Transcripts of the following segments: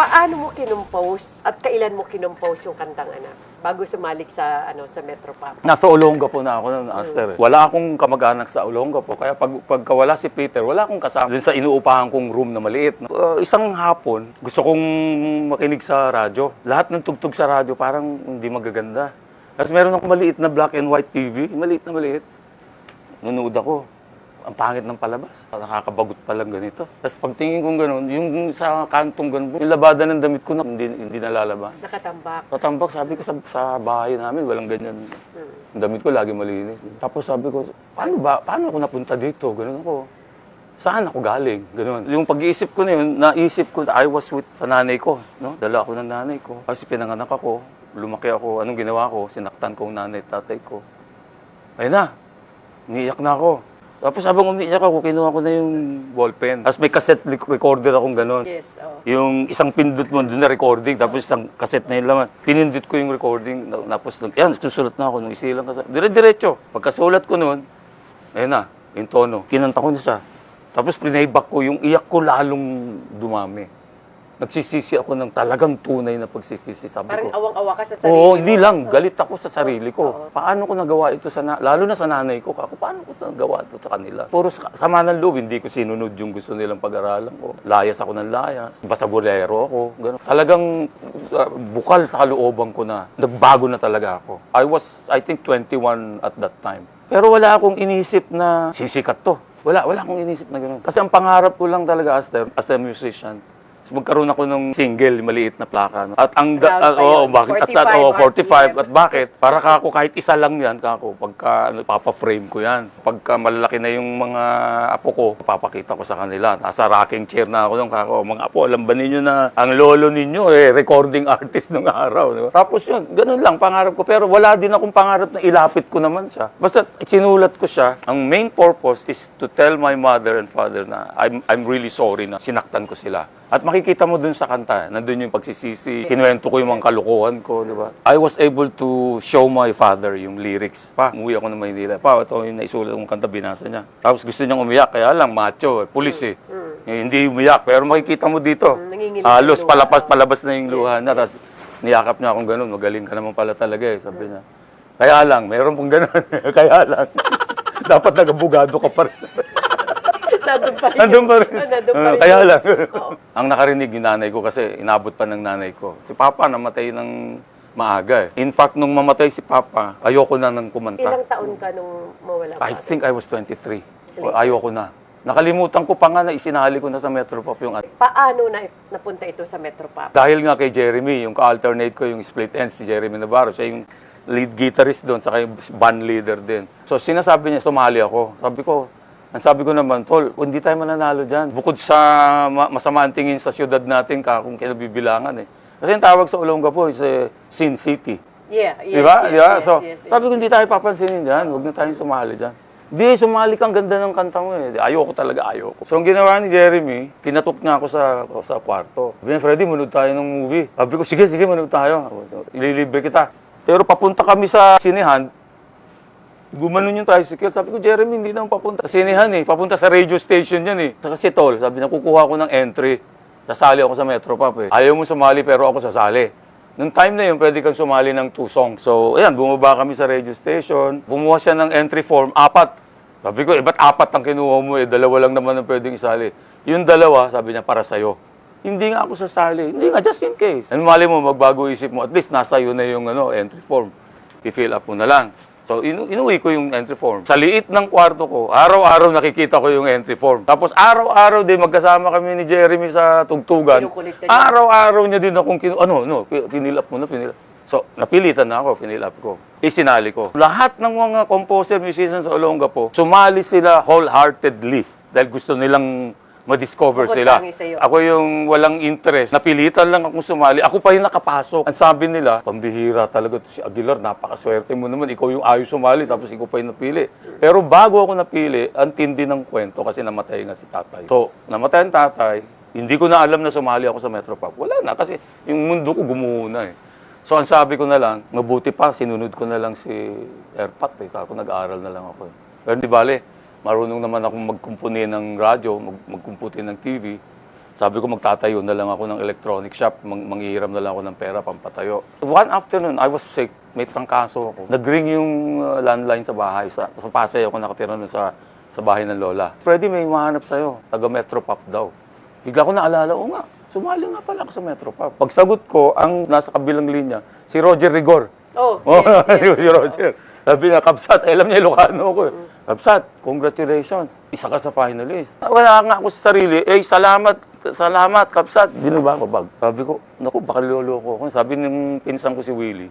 Paano mo kinumpose at kailan mo kinumpose yung kantang anak? Bago sumalik sa ano sa Metro Pop. Nasa Olonga po na ako noon, Aster. eh. Wala akong kamag-anak sa Olonga po. Kaya pag, pagka wala si Peter, wala akong kasama dun sa inuupahan kong room na maliit. Uh, isang hapon, gusto kong makinig sa radyo. Lahat ng tugtog sa radyo parang hindi magaganda. Tapos meron akong maliit na black and white TV. Maliit na maliit. Nunood ako. Ang pangit ng palabas. Nakakabagot pa lang ganito. Tapos pagtingin kong gano'n, yung sa kantong gano'n, yung labada ng damit ko na hindi, hindi nalalaba. Nakatambak. Tatambak, sabi ko sa, sa bahay namin, walang ganyan. Hmm. Ang damit ko lagi malinis. Tapos sabi ko, paano ba, paano ako napunta dito? Ganun ako. Saan ako galing? Ganun. Yung pag-iisip ko na yun, naisip ko, I was with sa nanay ko. No? Dala ako ng nanay ko. Kasi pinanganak ako, lumaki ako, anong ginawa ko? Sinaktan ko ang nanay at tatay ko. Ayun na, umiiyak na ako. Tapos habang umiiyak ako, kinuha ko na yung ballpen. Tapos may cassette rec- recorder akong ganun. Yes, oh. Yung isang pindot mo doon na recording, tapos isang cassette na yung laman. Pinindot ko yung recording, na- tapos nag- yan, susulat na ako nung isilang ka Dire-diretso. Pagkasulat ko noon, ayun na, yung tono. Kinanta ko na siya. Tapos playback ko, yung iyak ko lalong dumami. Nagsisisi ako ng talagang tunay na pagsisisi, sabi Parang ko. awang-awa ka sa sarili Oo, mo. hindi lang. Galit ako sa sarili ko. Oo. Paano ko nagawa ito sa, na- lalo na sa nanay ko. Ako, paano ko nagawa ito sa kanila? Puro sa- sama ng loob, hindi ko sinunod yung gusto nilang pag-aralan ko. Layas ako ng layas. Basagurero ako. Ganun. Talagang uh, bukal sa kalooban ko na. Nagbago na talaga ako. I was, I think, 21 at that time. Pero wala akong inisip na sisikat to. Wala, wala akong inisip na gano'n. Kasi ang pangarap ko lang talaga as, as a musician, is magkaroon ako ng single, maliit na plaka. no? At ang, pa oo, yun. bakit? At, 45 at, RPM. 45. At bakit? Para ka ako, kahit isa lang yan, kako, pagka ano, papa-frame ko yan. Pagka malalaki na yung mga apo ko, papakita ko sa kanila. Nasa rocking chair na ako nung kako. Mga apo, alam ba ninyo na ang lolo ninyo, eh, recording artist nung araw. Di ba? Tapos yun, ganun lang, pangarap ko. Pero wala din akong pangarap na ilapit ko naman siya. Basta sinulat ko siya. Ang main purpose is to tell my mother and father na I'm, I'm really sorry na sinaktan ko sila. At makikita mo dun sa kanta, nandun yung pagsisisi, kinuwento ko yung mga kalukuhan ko, di ba? I was able to show my father yung lyrics. Pa, umuwi ako ng Maynila. Pa, ito yung naisulat kong kanta, binasa niya. Tapos gusto niyang umiyak, kaya lang, macho, eh, pulis eh. Eh, Hindi umiyak, pero makikita mo dito. Mm, nanginginig Halos yung luha. palapas, palabas na yung luha niya. Tapos niyakap niya akong ganun, magaling ka naman pala talaga eh, sabi niya. Kaya lang, mayroon pong ganun. kaya lang. Dapat nagabugado ka pa rin. Nandun pa rin. Nandun pa rin. Oh, nandun pa Ah, rin. Kaya lang. Oo. Ang nakarinig yung nanay ko kasi inabot pa ng nanay ko. Si Papa namatay ng maaga eh. In fact, nung mamatay si Papa, ayoko na nang kumanta. Ilang taon ka nung mawala I ka? think I was 23. O, Ayoko na. Nakalimutan ko pa nga na isinali ko na sa Metropop yung at Paano na napunta ito sa Metro Pop? dahil nga kay Jeremy, yung ka-alternate ko yung split ends si Jeremy Navarro, siya yung lead guitarist doon, saka yung band leader din. So sinasabi niya, sumali ako. Sabi ko, ang sabi ko naman, Tol, hindi tayo mananalo dyan. Bukod sa ma- masama ang tingin sa syudad natin, ka kung kinabibilangan eh. Kasi yung tawag sa Olonga po is eh, Sin City. Yeah, yes, Di ba? yes, Di ba? yes, so, yes, yes. sabi ko, hindi tayo papansinin dyan. Huwag na tayong sumali dyan. Di, sumali kang ganda ng kanta mo eh. Ayoko talaga, ayoko. So, ang ginawa ni Jeremy, kinatok niya ako sa, sa kwarto. Sabi niya, Freddy, manood tayo ng movie. Sabi ko, sige, sige, manood tayo. Ililibre kita. Pero papunta kami sa sinehan, gumanon yung tricycle. Sabi ko, Jeremy, hindi naman papunta sinehan eh. Papunta sa radio station yan eh. Kasi tol, sabi niya, kukuha ko ng entry. Sasali ako sa Metropop eh. Ayaw mo sumali pero ako sasali. Nung time na yun, pwede kang sumali ng two songs. So, ayan, bumaba kami sa radio station. Bumuha siya ng entry form, apat. Sabi ko, eh, ba't apat ang kinuha mo eh? Dalawa lang naman ang pwedeng isali. Yung dalawa, sabi niya, para sa'yo. Hindi nga ako sasali. Hindi nga, just in case. Ano mali mo, magbago isip mo, at least nasa iyo na yung ano, entry form. I-fill up mo na lang. So, inu inuwi ko yung entry form. Sa liit ng kwarto ko, araw-araw nakikita ko yung entry form. Tapos araw-araw din magkasama kami ni Jeremy sa tugtugan. Araw-araw niya din akong kinu... Ano, no, pi- pinil up mo na, pinil up. So, napilitan na ako, pinil up ko. Isinali ko. Lahat ng mga composer, musicians sa Olonga po, sumali sila wholeheartedly dahil gusto nilang ma-discover Bukod sila. Ako yung walang interest. Napilitan lang akong sumali. Ako pa yung nakapasok. Ang sabi nila, pambihira talaga to si Aguilar. Napakaswerte mo naman. Ikaw yung ayaw sumali, tapos ikaw pa yung napili. Pero bago ako napili, ang tindi ng kwento kasi namatay nga si tatay. So, namatay ang tatay. Hindi ko na alam na sumali ako sa Metropop. Wala na kasi yung mundo ko gumuho na eh. So, ang sabi ko na lang, mabuti pa, sinunod ko na lang si Airpat eh. Ako nag-aaral na lang ako eh. Pero di bale, marunong naman akong magkumpuni ng radyo, mag magkumputi ng TV. Sabi ko magtatayo na lang ako ng electronic shop, mang manghihiram na lang ako ng pera pampatayo. One afternoon, I was sick, may trangkaso ako. Nag-ring yung uh, landline sa bahay. Sa, sa Pasay ako nakatira nun sa, sa bahay ng lola. Freddy, may mahanap sa'yo. Taga Metropop daw. Bigla ko naalala, oo nga, sumali nga pala ako sa Metropop. Pagsagot ko, ang nasa kabilang linya, si Roger Rigor. Oh, yes, yes, si. Roger. Sabi niya, Kapsat, alam niya, Ilocano ako eh. Kapsat, congratulations. Isa ka sa finalist. Wala nga ako sa sarili. Eh, salamat, salamat, Kapsat. Binuba ko bag. Sabi ko, naku, baka loloko ako. Sabi ng pinsan ko si Willie,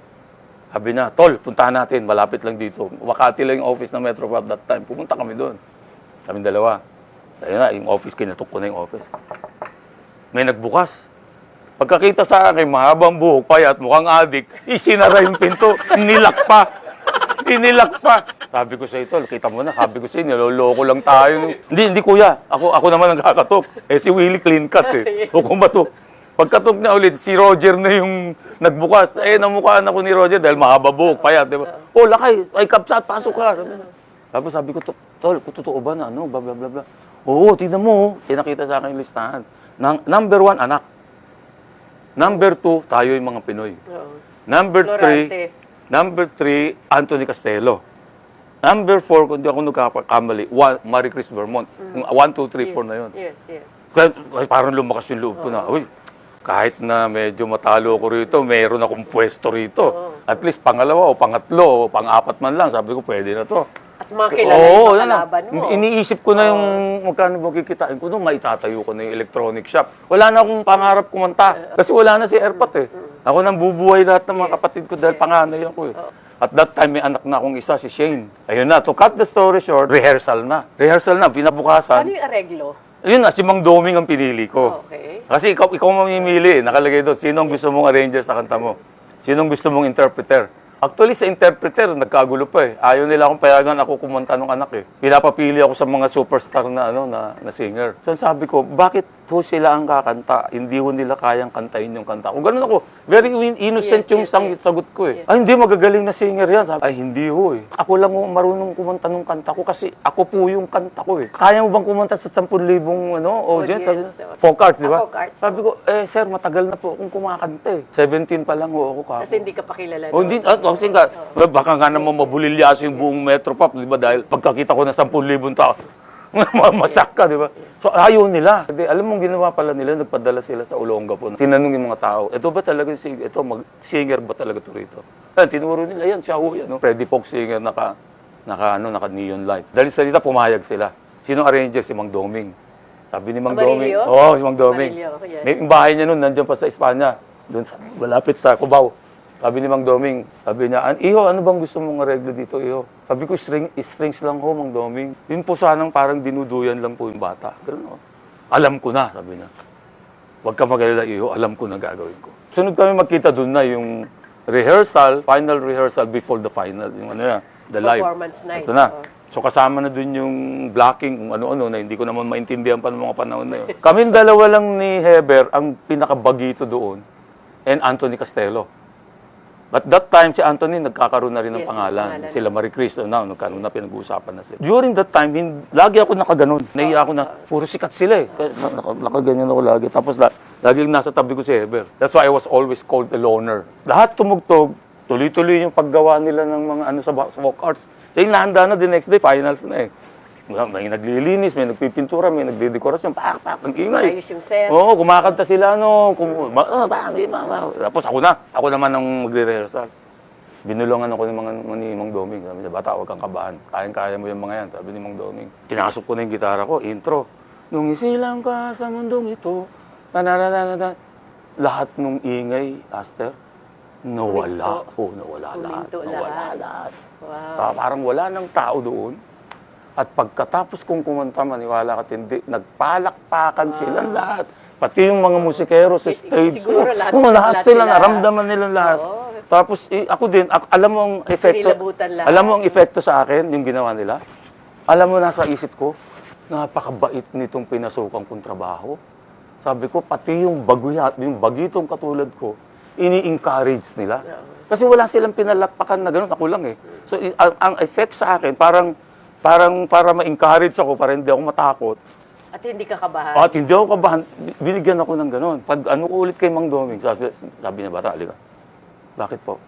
sabi niya, Tol, puntahan natin, malapit lang dito. Wakati lang yung office ng Metro at that time. Pumunta kami doon. Sabi dalawa. Ayun na, yung office, kinatok ko na yung office. May nagbukas. Pagkakita sa akin, mahabang buhok, payat, mukhang adik, isinara yung pinto, nilak pa. Inilak pa. Sabi ko sa ito, kita mo na, sabi ko sa inyo, niloloko lang tayo. hindi, hindi kuya, ako, ako naman ang kakatok. Eh si Willie clean cut eh. So kung bato, pagkatok na ulit, si Roger na yung nagbukas. Eh, namukhaan ako ni Roger dahil mahaba buhok, payat, di ba? Oh, lakay, ay kapsat, pasok ka. Tapos sabi ko, tol, kung totoo ba na ano, bla bla bla bla. Oo, tignan mo, oh. pinakita sa akin yung listahan. Nang, number one, anak. Number two, tayo yung mga Pinoy. Number three. Number three, Anthony Castello. Number four, kung di ako nagkakamali, one, Marie Chris Vermont. Yung One, two, three, Yes, four na yun. Yes, yes. Kaya ay, parang lumakas yung loob ko na, uy, kahit na medyo matalo ko rito, meron akong pwesto rito. Oo. At least pangalawa o pangatlo o pang-apat man lang, sabi ko, pwede na to. At makilala Oo, yung kalaban mo. Iniisip ko na yung magkano ba kikitain ko nung maitatayo ko na yung electronic shop. Wala na akong pangarap kumanta. Kasi wala na si Erpat eh. Ako nang bubuhay lahat ng mga kapatid ko dahil panganay ako eh. At that time, may anak na akong isa, si Shane. Ayun na, to cut the story short, rehearsal na. Rehearsal na, Ano pinabukasan. yung areglo? Ayun na, si Mang Doming ang pinili ko. Okay. Kasi ikaw, ikaw mamimili, eh. nakalagay doon, sino ang gusto mong arranger sa kanta mo? Sino ang gusto mong interpreter? Actually, sa interpreter, nagkagulo pa eh. Ayaw nila akong payagan ako kumanta ng anak eh. Pinapapili ako sa mga superstar na ano na, na singer. So sabi ko, bakit ho sila ang kakanta? Hindi ho nila kayang kantahin yung kanta ko. Ganun ako. Very in- innocent Yes, yung yes, sang yes. sagot ko eh. Yes. Ay, hindi, magagaling na singer yan. Sabi, ay, hindi ho eh. Ako lang ho marunong kumanta ng kanta ko kasi ako po yung kanta ko eh. Kaya mo bang kumanta sa 10,000 ano, audience? Sabi, Audience. folk arts, di ba? Ah, folk arts. Sabi ko, eh, sir, matagal na po akong kumakanta eh. 17 pa lang ho ako kako. Kasi hindi ka pakilala. O hindi, at kasi nga, baka nga naman mabulilyaso yung buong Metropop, di ba? Dahil pagkakita ko ng 10,000 tao, masak ka, di ba? So ayaw nila. Hindi, alam mo, ginawa pala nila, nagpadala sila sa Olongapo. Tinanong yung mga tao, ito ba talaga si, ito, mag, singer ba talaga to rito? Yan, tinuro nila, yan, siya ho yan. No? Freddy Folk singer, naka, naka, ano, naka neon lights. Dahil salita, pumayag sila. Sino arranger? Si Mang Doming. Sabi ni Mang Doming. Oo, si Mang Doming. Amarillo, yes. May bahay niya noon, nandiyan pa sa Espanya. Doon sa, malapit sa Cubao. Sabi ni Mang Doming, sabi niya, "An- Iho, ano bang gusto mong areglo dito, Iho? Sabi ko, string, strings lang ho, Mang Doming. Yun po sanang parang dinuduyan lang po yung bata. Ganun ho. Alam ko na, sabi niya. Huwag ka mag-alala, Iho, alam ko na gagawin ko. Sunod kami magkita doon na yung rehearsal, final rehearsal before the final. Yung ano yan, the live. Performance night. Ito na. Oo. So kasama na dun yung blocking, kung ano-ano, na hindi ko naman maintindihan pa ng mga panahon na yun. Kaming dalawa lang ni Heber ang pinakabagito doon and Anthony Castello. But that time, si Anthony nagkakaroon na rin ng Yes, pangalan. pangalan. Sila Marie Chris, na, nagkaroon na pinag-uusapan na sila. During that time, hin- lagi ako nakaganon. Naiya ako na, puro sikat sila eh. Kaya na- naka- nakaganyan ako lagi. Tapos la, laging nasa tabi ko si Heber. That's why I was always called the loner. Lahat tumugtog, tuloy-tuloy yung paggawa nila ng mga ano sa, sa walk arts. Yung nahanda na the next day, finals na eh. May naglilinis, may nagpipintura, may nagdedekorasyon, pak, pak, ang ingay. Ayos yung set. Oo, kumakanta sila, no. Kum, ah, ba, di, ma, ma. Tapos ako na. Ako naman ang magre-rehearsal. Binulungan ako ng mga ni Mang Doming. Sabi niya, bata, huwag kang kabahan. Kayang-kaya mo yung mga yan. Sabi ni Mang Doming. Pinasok ko na yung gitara ko, intro. Nung isilang ka sa mundong ito, nanananana, lahat nung ingay, Aster, nawala. Huminto. Oo, nawala lahat. Huminto Nawala lahat. lahat. Wow. Ah, parang wala ng tao doon. At pagkatapos kong kumanta, maniwala ka hindi, nagpalakpakan sila lahat. Pati yung mga musikero sa stage. siguro lahat- Oo, lahat lahat sila, sila. naramdaman nila lahat. Oo. Tapos eh, ako din, ak- alam mo ang epekto, alam mo ang epekto sa akin, yung ginawa nila? Alam mo, nasa isip ko, napakabait nitong pinasukang kong trabaho. Sabi ko, pati yung baguyat, yung bagitong katulad ko, ini-encourage nila. Kasi wala silang pinalakpakan na gano'n, ako lang eh. So, ang, ang effect sa akin, parang, parang para ma-encourage ako, para hindi ako matakot, At hindi ka kabahan. At hindi ako kabahan. Binigyan ako ng gano'n. Pag ano ko ulit kay Mang Doming, sabi, sabi niya, bata, halika. Bakit po?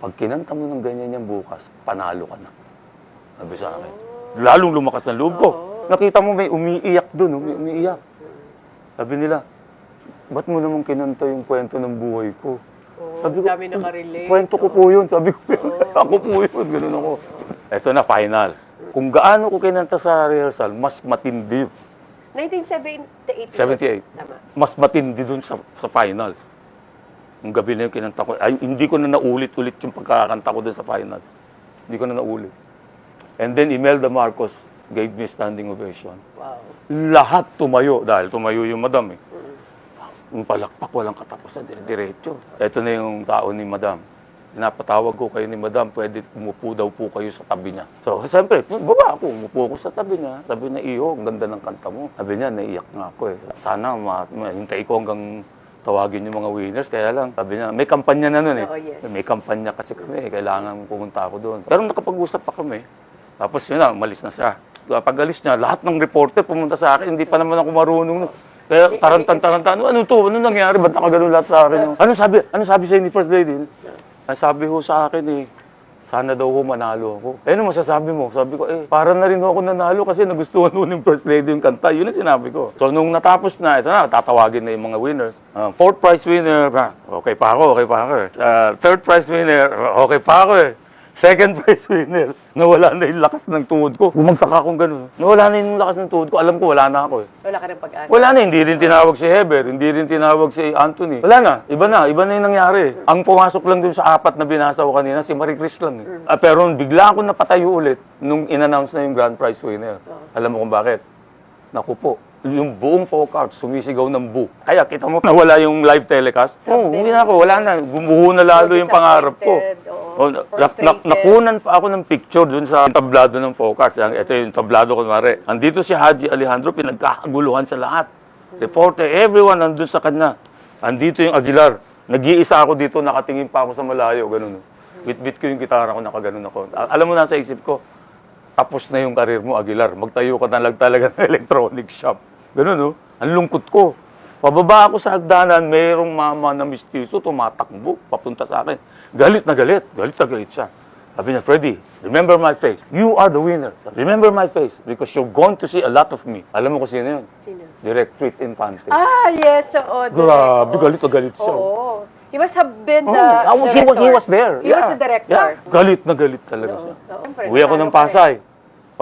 Pag kinanta mo ng ganyan yan bukas, panalo ka na. Sabi sa akin. Lalong lumakas ng loob ko. Nakita mo may umiiyak doon, umi umiiyak. Sabi nila, ba't mo naman kinanta yung kwento ng buhay ko? Oo, Sabi ko, dami nakarelate. Kwento ko po yun. Sabi ko, ako po yun. Ganun ako. Ito na, finals. Kung gaano ko kinanta sa rehearsal, mas matindi. 1978. 78. Tama. Mas matindi dun sa, sa finals. Yung gabi na yung kinanta ko. Ay, hindi ko na naulit-ulit yung pagkakanta ko dun sa finals. Hindi ko na naulit. And then Imelda Marcos gave me standing ovation. Wow. Lahat tumayo dahil tumayo yung madam eh. Yung palakpak, walang katapusan, dire-diretso. Ito na yung tao ni madam. Pinapatawag ko kayo ni madam, pwede umupo daw po kayo sa tabi niya. So, siyempre, baba ako, umupo ako sa tabi niya. Sabi niya, iyo, ang ganda ng kanta mo. Sabi niya, naiyak nga ako eh. Sana ma- mahintay ko hanggang tawagin yung mga winners. Kaya lang, sabi niya, may kampanya na nun eh. Oo, yes. May kampanya kasi kami, kailangan pumunta ako doon. Pero nakapag-usap pa kami. Tapos yun na, umalis na siya. Pag alis niya, lahat ng reporter pumunta sa akin, hindi pa naman ako marunong. nun. Kaya tarantan-tarantan, ano, ano to? Ano nangyari? Ba't nakaganon lahat sa akin? Ano sabi? Ano sabi sa'yo ni First Lady? Ang sabi ho sa akin eh, sana daw ho manalo ako. Eh, ano masasabi mo? Sabi ko, eh, para na rin ho ako nanalo kasi nagustuhan ho ng First Lady yung kanta. Yun ang sinabi ko. So, nung natapos na, ito na, tatawagin na yung mga winners. Ah, fourth prize winner, ah, okay pa ako, okay pa ako. Ah, third prize winner, okay pa ako eh. Second prize winner, nawala na yung lakas ng tuhod ko. Bumagsak akong ganun. Nawala na yung lakas ng tuhod ko. Alam ko, wala na ako eh. Wala ka ng pag-asa. Wala na, hindi rin tinawag si Heber, hindi rin tinawag si Anthony. Wala na, iba na, iba na yung nangyari. Ang pumasok lang dun sa apat na binasa ko kanina, si Marie Chris lang. Eh. Ah, pero bigla ako napatayo ulit nung in-announce na yung grand prize winner. Alam mo kung bakit? Naku po, yung buong folk art sumisigaw ng bu. Kaya kita mo, nawala yung live telecast. Oo, hindi na ako, wala na. Gumuho na lalo yung pangarap ko. Disappointed, oo. Oh, na, na, nakunan pa ako ng picture dun sa tablado ng Focus. Yan, Ito yung tablado ko, mare. Andito si Haji Alejandro, pinagkakaguluhan sa lahat. Reporter, everyone nandun sa kanya. Andito yung Aguilar. Nag-iisa ako dito, nakatingin pa ako sa malayo, ganun. Bit-bit ko yung gitara ko, nakaganon ako. Alam mo, nasa isip ko, tapos na yung karir mo, Aguilar. Magtayo ka na lang talaga ng electronic shop. Ganun, no? Ang lungkot ko. Pababa ako sa hagdanan, mayroong mama na mistiso, tumatakbo, papunta sa akin. Galit na galit. Galit na galit siya. Sabi niya, Freddy, remember my face. You are the winner. Remember my face because you're going to see a lot of me. Alam mo kung sino yun? Sino? Direct Fritz Infante. Ah, yes, oo. direct, Grabe, oo. galit na galit siya. Oo. He must have been Oh, the I was- he, was, he director. was there. He was Yeah. the director. Yeah. Galit na galit talaga siya. Oo, oo, Uwi ako ng. Pasay.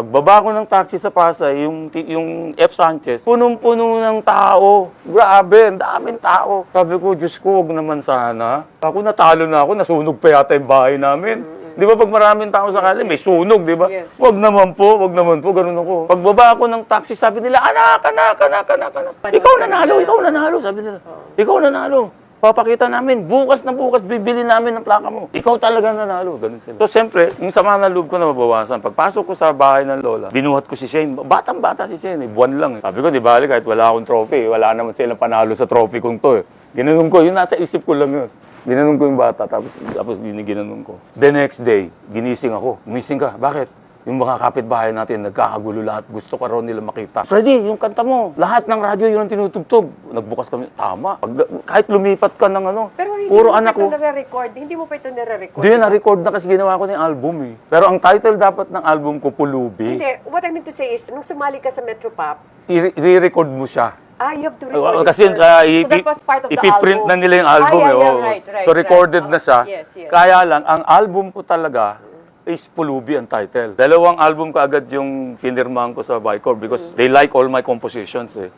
Pagbaba ko ng taxi sa Pasay, yung, yung F. Sanchez, punong-puno ng tao. Grabe, ang daming tao. Sabi ko, Diyos ko, wag naman sana. Ako natalo na ako, nasunog pa yata yung bahay namin. Di ba pag maraming tao sa kanila, may sunog, di ba? Yes. Wag naman po, wag naman po, ganun ako. Pagbaba ako ng taxi, sabi nila, anak, anak, anak, anak, anak. Ikaw nanalo, ikaw nanalo, sabi nila. Ikaw nanalo. Papakita namin, bukas na bukas, bibili namin ng plaka mo. Ikaw talaga nanalo. Ganun sila. So, siyempre, yung sama ng loob ko na mabawasan. Pagpasok ko sa bahay ng lola, binuhat ko si Shane. Batang-bata si Shane, eh. buwan lang. Eh. Sabi ko, di bali, kahit wala akong trophy, wala naman silang panalo sa trophy kong to. Eh. Ginanong ko, yun nasa isip ko lang yun. Ginanong ko yung bata, tapos, tapos ginanong ko. The next day, ginising ako. Gumising ka, bakit? Yung mga kapitbahay natin, nagkakagulo lahat. Gusto ka raw nila makita. Freddy, yung kanta mo, lahat ng radyo yun ang tinutugtog. Nagbukas kami, tama. Pag, kahit lumipat ka ng ano, Pero hindi puro mo anak pa ito ko. nare-record. Hindi mo pa ito nare-record. Hindi, na-record na kasi ginawa ko ng album eh. Pero ang title dapat ng album ko, Pulubi, Hindi. What I mean to say is, nung sumali ka sa Metro Pop, i- i-record mo siya. ah, you have to record it kasi first. uh, so that was part of the ipiprint album. na nila yung album ah, yeah, eh. yeah, oo. right, right, so recorded right. na siya. Oh, yes, yes. Kaya lang, ang album ko talaga is Pulubi ang title. Dalawang album ko agad yung pinirmahan ko sa Vicor because Mm. they like all my compositions eh.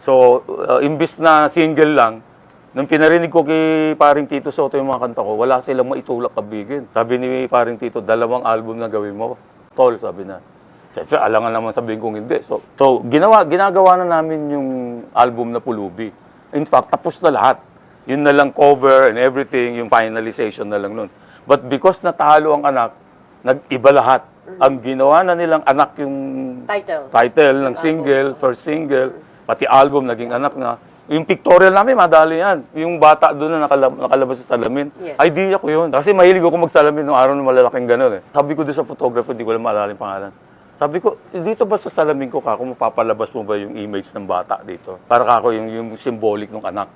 So, uh, imbis na single lang, nung pinarinig ko kay paring Tito Soto yung mga kanta ko, wala silang maitulak kabigin. Sabi ni paring Tito, dalawang album na gawin mo. Tol, sabi na. Siyempre, alangan naman sabihin kong hindi. So, so ginawa, ginagawa na namin yung album na Pulubi. In fact, tapos na lahat. Yun na lang cover and everything, yung finalization na lang nun. But because natalo ang anak, nag-iba lahat. Ang ginawa na nilang anak yung Title. title ng single, first single, pati album naging anak na. Yung pictorial namin, madali yan. Yung bata doon na nakalab- nakalabas sa salamin. Yes. Idea ko yun. Kasi mahilig ako magsalamin nung araw na malalaking gano'n eh. Sabi ko doon sa photographer, hindi ko lang maalala yung pangalan. Sabi ko, dito ba sa salamin ko kako, mapapalabas mo ba yung image ng bata dito? Para kako yung, yung symbolic ng anak.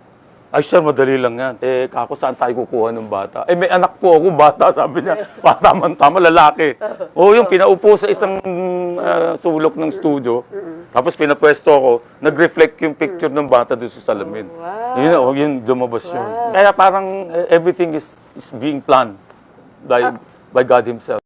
Ay, sir, madali lang yan. Eh, kako, saan tayo kukuha ng bata? Eh, may anak po ako, bata, sabi niya. Bata man tama, lalaki. Oo, yung pinaupo sa isang ah, sulok ng studio. Tapos pinapwesto ako, nag-reflect yung picture ng bata doon sa salamin. Wow. Yun, oh, yun, lumabas yun. Wow. Kaya parang eh, everything is, is being planned by, by God Himself.